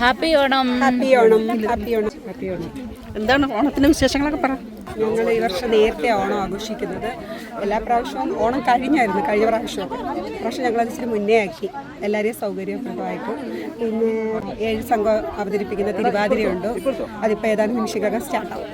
Happy Onam. Happy Onam. Happy Onam. Happy Onam. എന്താണ് ഓണത്തിന്റെ വിശേഷങ്ങളൊക്കെ പറ. ഞങ്ങൾ ഈ വർഷം നേരത്തെ ഓണം ആഘോഷിക്കുന്നത്. എല്ലാ പ്രാവശ്യവും ഓണം കഴിഞ്ഞായിരുന്നു കഴിഞ്ഞ പ്രാവശ്യം പ്രാവശ്യം ഞങ്ങൾ അതിച്ചിരി മുന്നേ ആക്കി. എല്ലാവരെയും സൗകര്യപ്രദമായിട്ട് പിന്നെ ഏഴ് സംഘം അവതരിപ്പിക്കുന്ന തിരുവാതിരയുണ്ട്. അതിപ്പോൾ ഏതാനും നിമിഷങ്ങൾക്കകം സ്റ്റാർട്ടാവും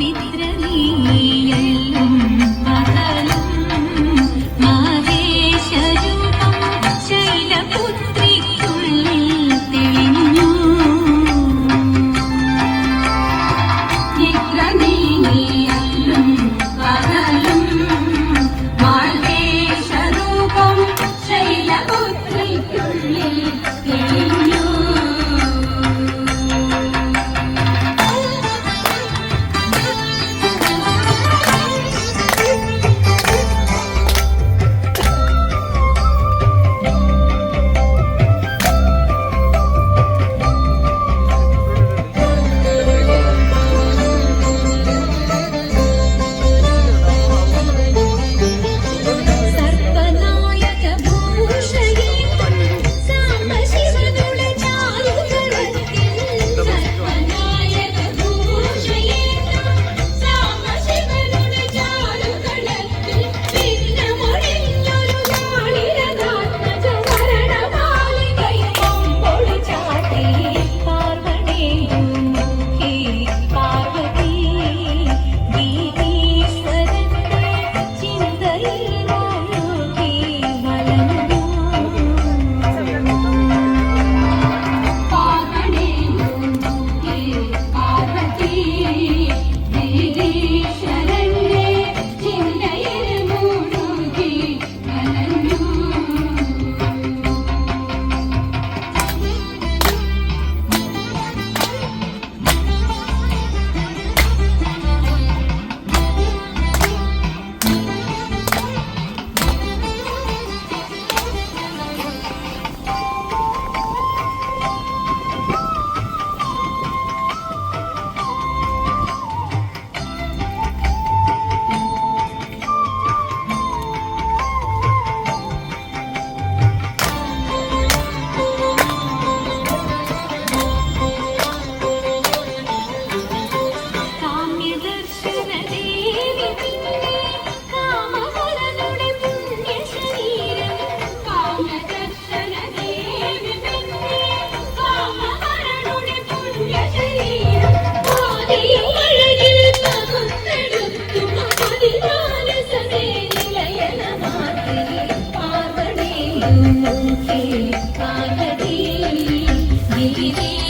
നിദ്രനീയല്ലും गिरिदेव